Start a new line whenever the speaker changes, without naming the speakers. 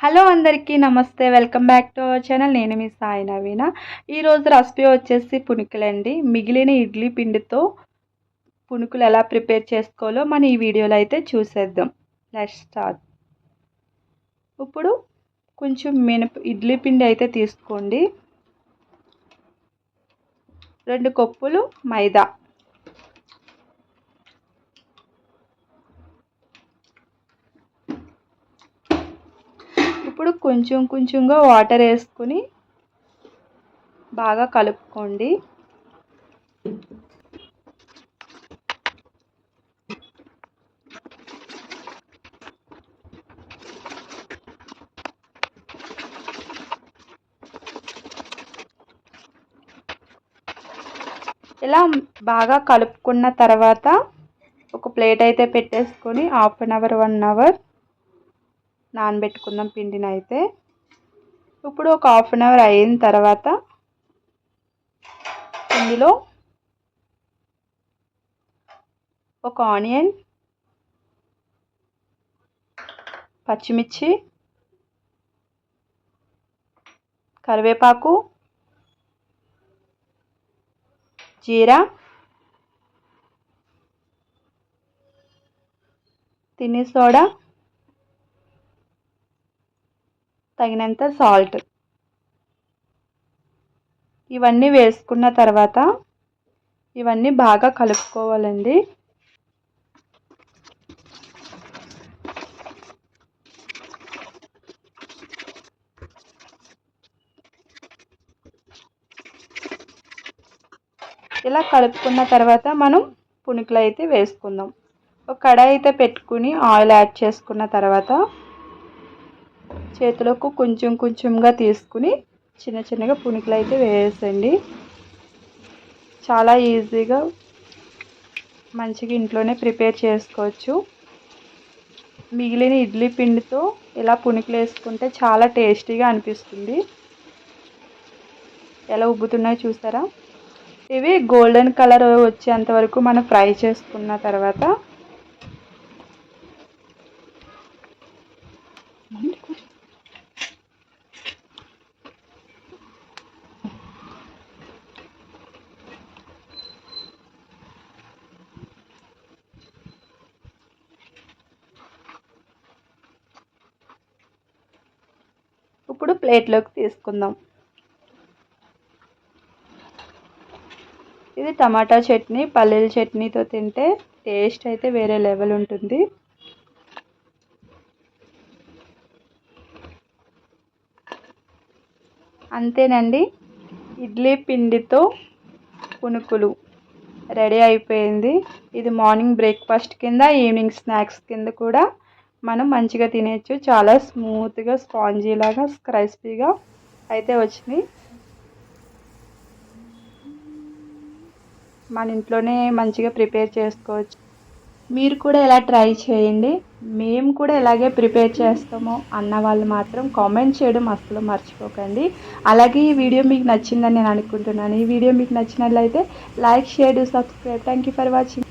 Hello అందరికీ నమస్తే welcome back to our channel. నేను మీ సాయి నవీన. ఈరోజు రెసిపీ వచ్చేసి పునుకులండి మిగిలిన ఇడ్లీ పిండితో పునుకులు ఎలా ప్రిపేర్ చేసుకోవాలో మనం ఈ వీడియోలో అయితే చూసేద్దాం. లెట్ స్టార్ట్ ఇప్పుడు కొంచెం మినప ఇడ్లీ పిండి అయితే తీసుకోండి. రెండు కప్పులు మైదా. ఇప్పుడు కొంచెం కొంచెంగా వాటర్ వేసుకుని బాగా కలుపుకోండి. ఇలా బాగా కలుపుకున్న తర్వాత ఒక ప్లేట్ అయితే పెట్టేసుకొని half an hour one hour నానబెట్టుకుందాం పిండిని అయితే ఇప్పుడు ఒక హాఫ్ అన్ అవర్ అయిన తర్వాత ఇందులో ఒక ఆనియన్ పచ్చిమిర్చి కరివేపాకు జీరా తిని సోడా తగినంత సాల్ట్. ఇవన్నీ వేసుకున్న తర్వాత ఇవన్నీ బాగా కలుపుకోవాలండి. ఇలా కలుపుకున్న తర్వాత మనం పునుకులు అయితే వేసుకుందాం. ఒక కడాయి అయితే పెట్టుకుని ఆయిల్ యాడ్ చేసుకున్న తర్వాత చేతులకు కొంచెం కొంచెంగా తీసుకుని చిన్న చిన్నగా పునుకులు అయితే వేసేయండి. చాలా ఈజీగా మంచిగా ఇంట్లోనే ప్రిపేర్ చేసుకోవచ్చు. మిగిలిన ఇడ్లీ పిండితో ఇలా పునుకులు వేసుకుంటే చాలా టేస్టీగా అనిపిస్తుంది. ఎలా ఉబ్బుతున్నాయో చూసారా ఇవి గోల్డెన్ కలర్ వచ్చేంత వరకు మనం ఫ్రై చేసుకున్న తర్వాత ఇప్పుడు ప్లేట్లోకి తీసుకుందాం. ఇది టమాటా చట్నీ పల్లీల చట్నీతో తింటే టేస్ట్ అయితే వేరే లెవెల్ ఉంటుంది. అంతేనండి ఇడ్లీ పిండితో పునుకులు రెడీ అయిపోయింది. ఇది మార్నింగ్ బ్రేక్ఫాస్ట్ కింద ఈవినింగ్ స్నాక్స్ కింద కూడా మనం మంచిగా తినేయచ్చు. చాలా స్మూత్గా స్పాంజీ లాగా క్రైస్పీగా అయితే వచ్చింది. మన ఇంట్లోనే మంచిగా ప్రిపేర్ చేసుకోవచ్చు. మీరు కూడా ఎలా ట్రై చేయండి. మేము కూడా ఎలాగే ప్రిపేర్ చేస్తామో అన్న వాళ్ళు మాత్రం కామెంట్ చేయడం అస్సలు మర్చిపోకండి. అలాగే ఈ వీడియో మీకు నచ్చిందని నేను అనుకుంటున్నాను. ఈ వీడియో మీకు నచ్చినట్లయితే like share subscribe. Thank you for watching